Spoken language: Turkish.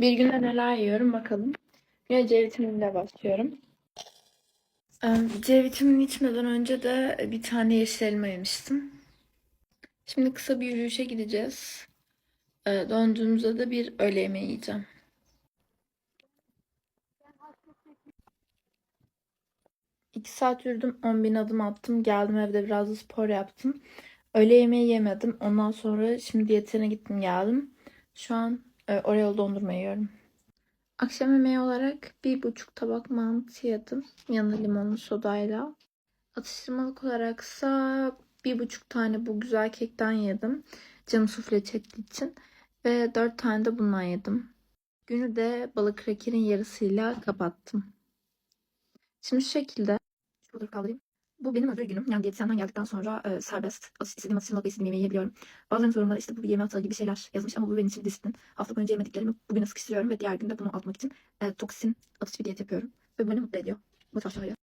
Bir günde neler yiyorum bakalım. Güne C vitaminiyle başlıyorum. Ee, C vitamini içmeden önce de bir tane yeşil elma yemiştim. Şimdi kısa bir yürüyüşe gideceğiz. Ee, Döndüğümüzde de bir öğle yemeği yiyeceğim. İki saat yürüdüm, 10 bin adım attım. Geldim evde biraz da spor yaptım. Öğle yemeği yemedim. Ondan sonra şimdi diyetine gittim geldim. Şu an e, Oreo dondurma yiyorum. Akşam yemeği olarak bir buçuk tabak mantı yedim. Yanında limonlu sodayla. Atıştırmalık olaraksa bir buçuk tane bu güzel kekten yedim. Canım sufle çektiği için. Ve dört tane de bundan yedim. Günü de balık krakerin yarısıyla kapattım. Şimdi şu şekilde. Şuraları kaldırayım. Bu benim öbür günüm. Yani diyetisyenden geldikten sonra e, serbest. İstediğim atıştırmalık ve istediğim yemeği yiyebiliyorum. Bazen sorunlar işte bu bir yeme hata gibi şeyler yazmış ama bu benim için disiplin. Hafta boyunca yemediklerimi bugüne sıkıştırıyorum ve diğer günde bunu atmak için e, toksin atış bir diyet yapıyorum. Ve bu beni mutlu ediyor. Motivasyon veriyor.